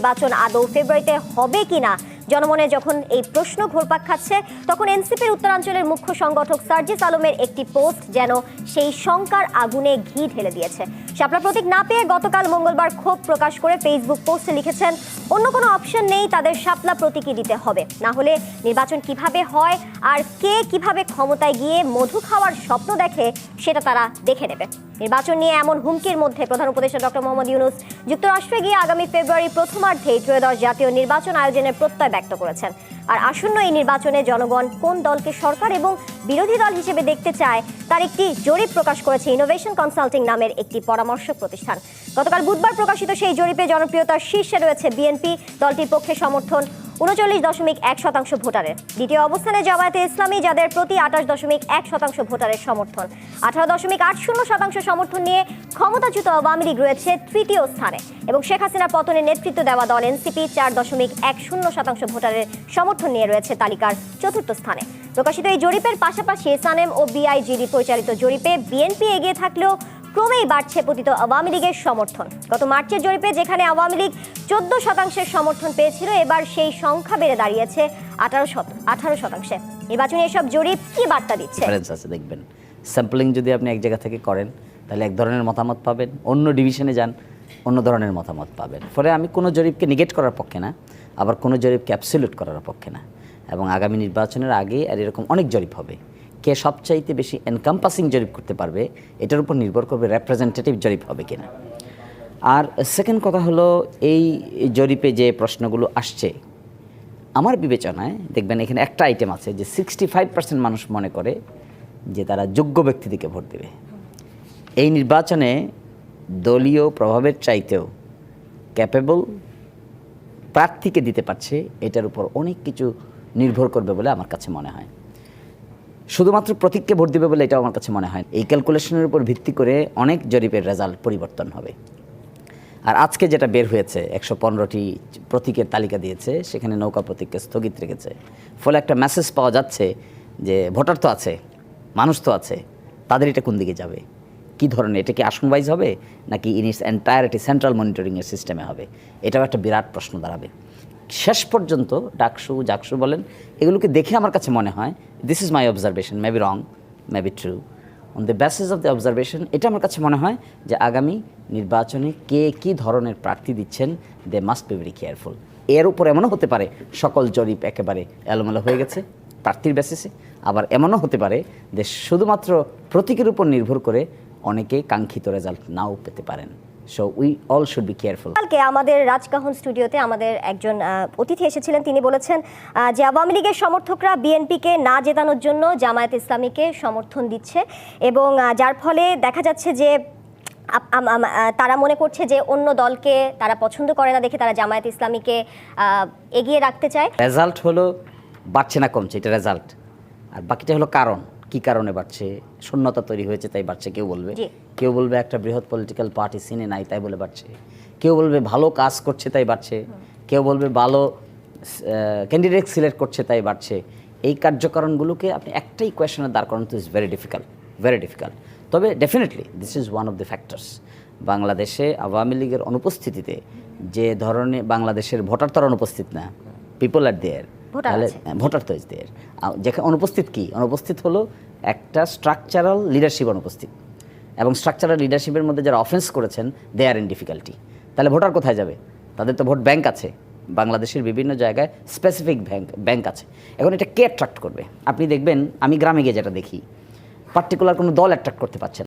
নির্বাচন আদৌ ফেব্রুয়ারিতে হবে কিনা? জনমনে যখন এই প্রশ্ন ঘোরপাক খাচ্ছে, তখন এনসিপির উত্তরাঞ্চলের মুখ্য সংগঠক সার্জিস আলমের একটি পোস্ট যেন সেই শঙ্কার আগুনে ঘি ঢেলে দিয়েছে। শাপলা প্রতীক না পেয়ে গতকাল মঙ্গলবার ক্ষোভ প্রকাশ করে ফেসবুক পোস্টে লিখেছেন, অন্য কোনো অপশন নেই, তাদের শাপলা প্রতীকই দিতে হবে। না হলে নির্বাচন কীভাবে হয় আর কে কীভাবে ক্ষমতায় গিয়ে মধু খাওয়ার স্বপ্ন দেখে, সেটা তারা দেখে নেবে। নির্বাচন নিয়ে এমন হুমকির মধ্যে প্রধান উপদেষ্টা ডক্টর মোহাম্মদ ইউনুস যুক্তরাষ্ট্রে গিয়ে আগামী ফেব্রুয়ারি প্রথমার্ধে ত্রয়োদশ জাতীয় নির্বাচন আয়োজনের প্রত্যয় ব্যক্ত করেছেন। আর আসন্ন এই নির্বাচনে জনগণ কোন দলকে সরকার এবং বিরোধী দল হিসেবে দেখতে চায়, তার একটি জরিপ প্রকাশ করেছে ইনোভেশন কনসাল্টিং নামের একটি পরামর্শক প্রতিষ্ঠান। গতকাল বুধবার প্রকাশিত সেই জরিপে জনপ্রিয়তার শীর্ষে রয়েছে বিএনপি, দলটির পক্ষে সমর্থন উনচল্লিশ দশমিক এক শতাংশ ভোটারের। দ্বিতীয় অবস্থানে জামায়াতে ইসলামী, যাদের প্রতি আঠাশ দশমিক এক শতাংশ ভোটারের সমর্থন। আঠারো দশমিক আট শূন্য শতাংশ সমর্থন নিয়ে ক্ষমতাচ্যুত আওয়ামী লীগ রয়েছে তৃতীয় স্থানে। এবং শেখ হাসিনার পতনের নেতৃত্ব দেওয়া দল এনসিপি চার দশমিক এক শূন্য শতাংশ ভোটারের সমর্থন নিয়ে রয়েছে তালিকার চতুর্থ স্থানে। প্রকাশিত এই জরিপের পাশাপাশি এসআনএম ও বিআইজিডি পরিচালিত জরিপে বিএনপি এগিয়ে থাকলেও ক্রমেই বাড়ছে পতিত আওয়ামী লীগের সমর্থন। গত মার্চের জরিপে যেখানে আওয়ামী লীগ চোদ্দ শতাংশের সমর্থন পেয়েছিল, এবার সেই সংখ্যা বেড়ে দাঁড়িয়েছে আঠারো শত, আঠারো শতাংশে। নির্বাচনী এসব জরিপ কি বার্তা দিচ্ছে? দেখবেন। স্যাম্পলিং যদি আপনি এক জায়গা থেকে করেন, তাহলে এক ধরনের মতামত পাবেন, অন্য ডিভিশনে যান, অন্য ধরনের মতামত পাবেন। ফলে আমি কোনো জরিপকে নিগেট করার পক্ষে না, আবার কোনো জরিপকে অ্যাবসলিউট করার পক্ষে না। এবং আগামী নির্বাচনের আগে আর এরকম অনেক জরিপ হবে। কে সবচাইতে বেশি এনকাম্পাসিং জরিপ করতে পারবে, এটার উপর নির্ভর করবে রেপ্রেজেন্টেটিভ জরিপ হবে কিনা। আর সেকেন্ড কথা হলো, এই জরিপে যে প্রশ্নগুলো আসছে, আমার বিবেচনায় দেখবেন এখানে একটা আইটেম আছে যে সিক্সটি ফাইভ পার্সেন্ট মানুষ মনে করে যে তারা যোগ্য ব্যক্তিদিকে ভোট দেবে। এই নির্বাচনে দলীয় প্রভাবের চাইতেও ক্যাপেবল প্রার্থীকে দিতে পারছে, এটার উপর অনেক কিছু নির্ভর করবে বলে আমার কাছে মনে হয়। শুধুমাত্র প্রতীককে ভোট দেবে বলে এটাও আমার কাছে মনে হয় এই ক্যালকুলেশনের উপর ভিত্তি করে অনেক জরিপের রেজাল্ট পরিবর্তন হবে। আর আজকে যেটা বের হয়েছে, একশো পনেরোটি প্রতীকের তালিকা দিয়েছে, সেখানে নৌকা প্রতীককে স্থগিত রেখেছে। ফলে একটা মেসেজ পাওয়া যাচ্ছে যে ভোটার তো আছে, মানুষ তো আছে, তাদের এটা কোন দিকে যাবে? কি ধরনের, এটা কি আসন ওয়াইজ হবে, নাকি ইন ইটস এন্টায়ারিটি সেন্ট্রাল মনিটরিংয়ের সিস্টেমে হবে? এটাও একটা বিরাট প্রশ্ন দাঁড়াবে। শেষ পর্যন্ত ডাকসু, জাকসু বলেন, এগুলোকে দেখে আমার কাছে মনে হয় this is my observation may be wrong may be true on the basis of the observation এটা আমার কাছে মনে হয় যে আগামী নির্বাচনে কে কী ধরনের প্রার্থী দিচ্ছেন they must be very careful এর উপর এমনও হতে পারে, সকল জরিপ একেবারে এলোমেলো হয়ে গেছে, প্রার্থীর বেসিসে আবার এমনও হতে পারে যে শুধুমাত্র প্রতীকের উপর নির্ভর করে অনেকে কাঙ্ক্ষিত রেজাল্ট নাও পেতে পারেন। So we all should be careful কালকে আমাদের রাজকাহন স্টুডিওতে আমাদের একজন অতিথি এসেছিলেন। তিনি বলেছেন যে আওয়ামী লীগের সমর্থকরা বিএনপিকে না জেতানোর জন্য জামায়াত ইসলামীকে সমর্থন দিচ্ছে এবং যার ফলে দেখা যাচ্ছে যে তারা মনে করছে যে অন্য দলকে তারা পছন্দ করে না দেখে তারা জামায়াত ইসলামীকে এগিয়ে রাখতে চায়। রেজাল্ট হলো বাড়ছে না কমছে। এটা রেজাল্ট আর বাকিটা হলো কারণ। কি কারণে বাড়ছে? শূন্যতা তৈরি হয়েছে তাই বাড়ছে কেউ বলবে। কেউ বলবে একটা বৃহৎ পলিটিক্যাল পার্টি সিনে নাই তাই বলে বাড়ছে। কেউ বলবে ভালো কাজ করছে তাই বাড়ছে। কেউ বলবে ভালো ক্যান্ডিডেট সিলেক্ট করছে তাই বাড়ছে। এই কার্যকারণগুলোকে আপনি একটাই কোয়েশনে দাঁড় করানো তো is very difficult very difficult তবে definitely this is one of the factors বাংলাদেশে আওয়ামী লীগের অনুপস্থিতিতে যে ধরনের বাংলাদেশের ভোটার তার অনুপস্থিত না পিপল আর দেয়ার ভোটার তাহলে ভোটার তো ইজ যেখানে অনুপস্থিত কি? অনুপস্থিত হলো একটা স্ট্রাকচারাল লিডারশিপ অনুপস্থিত। এবং স্ট্রাকচারাল লিডারশিপের মধ্যে যারা অফেন্স করেছেন দে আর ইন ডিফিকাল্টি তাহলে ভোটার কোথায় যাবে? তাদের তো ভোট ব্যাংক আছে। বাংলাদেশের বিভিন্ন জায়গায় স্পেসিফিক ব্যাংক ব্যাংক আছে। এখন এটা কে অ্যাট্রাক্ট করবে? আপনি দেখবেন আমি গ্রামে গিয়ে যেটা দেখি পার্টিকুলার কোনো দল অ্যাট্রাক্ট করতে পারছে না।